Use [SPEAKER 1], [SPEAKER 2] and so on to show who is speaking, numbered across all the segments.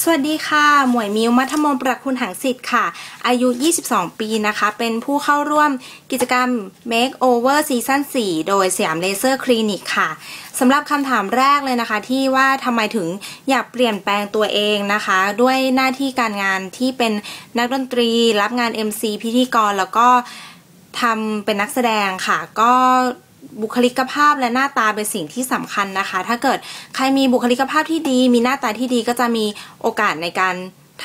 [SPEAKER 1] สวัสดีค่ะ หมวยมิวมัทมนประคุณหังสิทธิ์ค่ะ อายุ 22 ปีนะคะ เป็นผู้เข้าร่วมกิจกรรม Makeover Season 4 โดยสยามเลเซอร์คลินิกค่ะ สำหรับคำถามแรกเลยนะคะ ที่ว่าทำไมถึงอยากเปลี่ยนแปลงตัวเองนะคะ ด้วยหน้าที่การงานที่เป็นนักดนตรี รับงาน MC พิธีกร แล้วก็ทำเป็นนักแสดงค่ะ ก็ บุคลิกภาพและหน้าตาเป็นสิ่งที่สำคัญนะคะ ถ้าเกิดใครมีบุคลิกภาพที่ดี มีหน้าตาที่ดีก็จะมีโอกาสในการ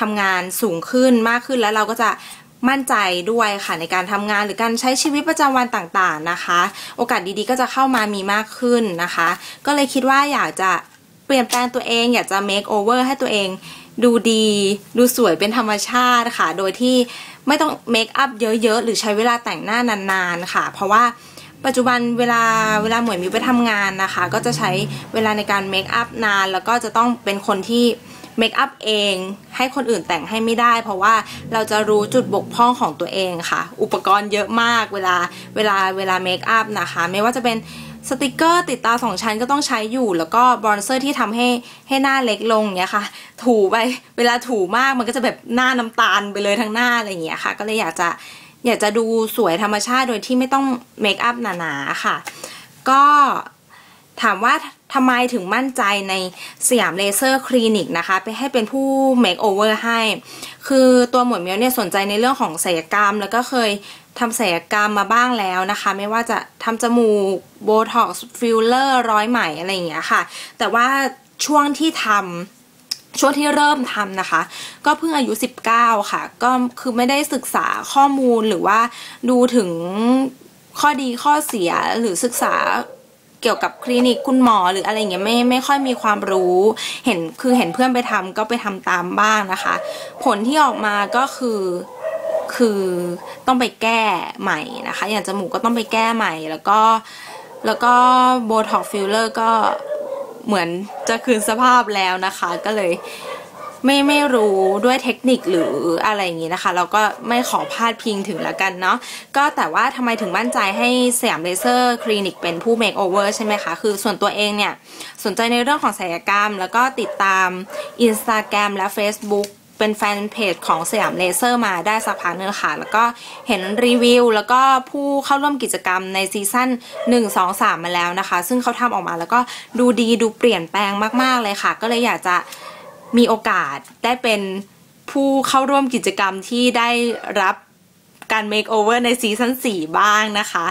[SPEAKER 1] ทำงานสูงขึ้นมากขึ้นแล้วเราก็จะมั่นใจด้วยค่ะในการทำงานหรือการใช้ชีวิตประจำวันต่างๆนะคะ โอกาสดีๆก็จะเข้ามามีมากขึ้นนะคะ ก็เลยคิดว่าอยากจะเปลี่ยนแปลงตัวเองอยากจะ make over ให้ตัวเองดูดี ดูสวยเป็นธรรมชาติค่ะ โดยที่ไม่ต้องเมคอัพเยอะๆ หรือใช้เวลาแต่งหน้านานๆ ค่ะ เพราะว่า ปัจจุบันเวลาเวลาหมวยมิวไปทำงานนะคะ ก็จะใช้เวลาในการเมคอัพนาน แล้วก็จะต้องเป็นคนที่เมคอัพเองให้คนอื่นแต่งให้ไม่ได้ เพราะว่าเราจะรู้จุดบกพร่องของตัวเองค่ะ อุปกรณ์เยอะมากเวลาเวลาเวลาเมคอัพนะคะ ไม่ว่าจะเป็นสติกเกอร์ติดตาสองชั้นก็ต้องใช้อยู่ แล้วก็บรอนเซอร์ที่ทำให้ให้หน้าเล็กลงเนี้ยค่ะ ถูไปเวลาถูมากมันก็จะแบบหน้าน้ำตาลไปเลยทั้งหน้าอะไรอย่างเงี้ยค่ะ ก็เลยอยากจะ อยากจะดูสวยธรรมชาติโดยที่ไม่ต้องเมคอัพหนาๆค่ะ ก็ถามว่าทำไมถึงมั่นใจในสยามเลเซอร์คลินิกนะคะ ไปให้เป็นผู้เมคโอเวอร์ให้ คือตัวหมวยเมียวเนี่ยสนใจในเรื่องของศัลยกรรม แล้วก็เคยทำศัลยกรรมมาบ้างแล้วนะคะ ไม่ว่าจะทำจมูกโบท็อกซ์ฟิลเลอร์ร้อยไหมอะไรอย่างเงี้ยค่ะ แต่ว่าช่วงที่ทำ ช่วงที่เริ่มทำนะคะ ก็เพิ่งอายุ 19 ค่ะ ก็คือไม่ได้ศึกษาข้อมูลหรือว่าดูถึงข้อดีข้อเสียหรือศึกษาเกี่ยวกับคลินิกคุณหมอหรืออะไรเงี้ยไม่ไม่ค่อยมีความรู้เห็นคือเห็นเพื่อนไปทำก็ไปทำตามบ้างนะคะ ผลที่ออกมาก็คือคือต้องไปแก้ใหม่นะคะ อย่างจมูกก็ต้องไปแก้ใหม่แล้วก็แล้วก็โบท็อกฟิลเลอร์ก็ เหมือนจะคืนสภาพแล้วนะคะ ก็เลยไม่ไม่รู้ด้วยเทคนิคหรืออะไรอย่างนี้นะคะเราก็ไม่ขอพาดพิงถึงแล้วกันเนาะก็แต่ว่าทำไมถึงมั่นใจให้สยามเลเซอร์คลินิกเป็นผู้เมคโอเวอร์ใช่ไหมคะคือส่วนตัวเองเนี่ย สนใจในเรื่องของศัลยกรรม แล้วก็ติดตาม Instagram และ Facebook เป็นแฟนเพจของสยามเลเซอร์มาได้สักพักนึงค่ะ แล้วก็เห็นรีวิว แล้วก็ผู้เข้าร่วมกิจกรรมในซีซั่น1 2 3 มาแล้วนะคะ ซึ่งเขาทำออกมาแล้วก็ดูดีดูเปลี่ยนแปลงมาก ๆ เลยค่ะ ก็เลยอยากจะมีโอกาสได้เป็นผู้เข้าร่วมกิจกรรมที่ได้รับการเมคโอเวอร์ในซีซั่น4บ้างนะคะ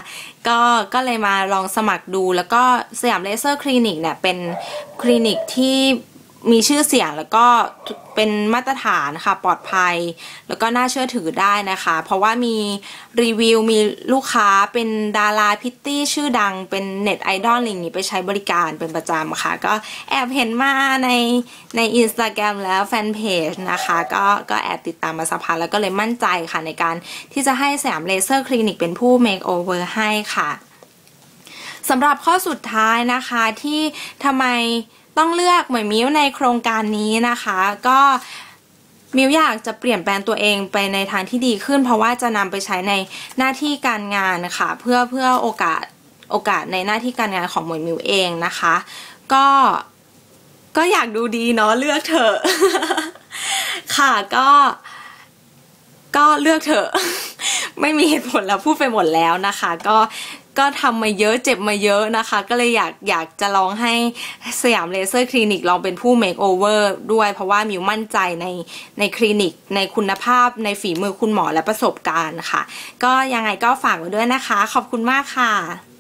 [SPEAKER 1] ก็ก็เลยมาลองสมัครดูแล้วก็สยามเลเซอร์คลินิกเนี่ยเป็นคลินิกที่ มีชื่อเสียงแล้วก็เป็นมาตรฐานค่ะปลอดภัย แล้วก็น่าเชื่อถือได้นะคะ เพราะว่ามีรีวิวมีลูกค้าเป็นดาราพิตตี้ชื่อดังเป็นเน็ตไอดอลอะไรอย่างนี้ไปใช้บริการเป็นประจำค่ะ ก็แอบเห็นมาในในอินสตาแกรมแล้วแฟนเพจนะคะ ก็ก็แอบติดตามมาสักพักแล้วก็เลยมั่นใจค่ะในการที่จะให้สยามเลเซอร์คลินิกเป็นผู้เมคโอเวอร์ให้ค่ะสำหรับข้อสุดท้ายนะคะที่ทำไม ต้องเลือกหมวยมิ้วในโครงการนี้นะคะ ก็มิวอยากจะเปลี่ยนแปลงตัวเองไปในทางที่ดีขึ้น เพราะว่าจะนำไปใช้ในหน้าที่การงานนะคะเพื่อเพื่อโอกาสโอกาสในหน้าที่การงานของหมวยมิวเองนะคะ ก็ก็อยากดูดีเนาะเลือกเถอะค่ะก็ ก็เลือกเถอะ ไม่มีเหตุผลแล้วพูดไปหมดแล้วนะคะ ก็ ก็ทำมาเยอะเจ็บมาเยอะนะคะ ก็เลยอยากอยากจะลองให้สยามเลเซอร์คลินิกลองเป็นผู้เมคโอเวอร์ด้วยเพราะว่ามิวมั่นใจในในคลินิก ในคุณภาพในฝีมือคุณหมอและประสบการณ์ค่ะ ก็ยังไงก็ฝากไว้ด้วยนะคะ ขอบคุณมากค่ะ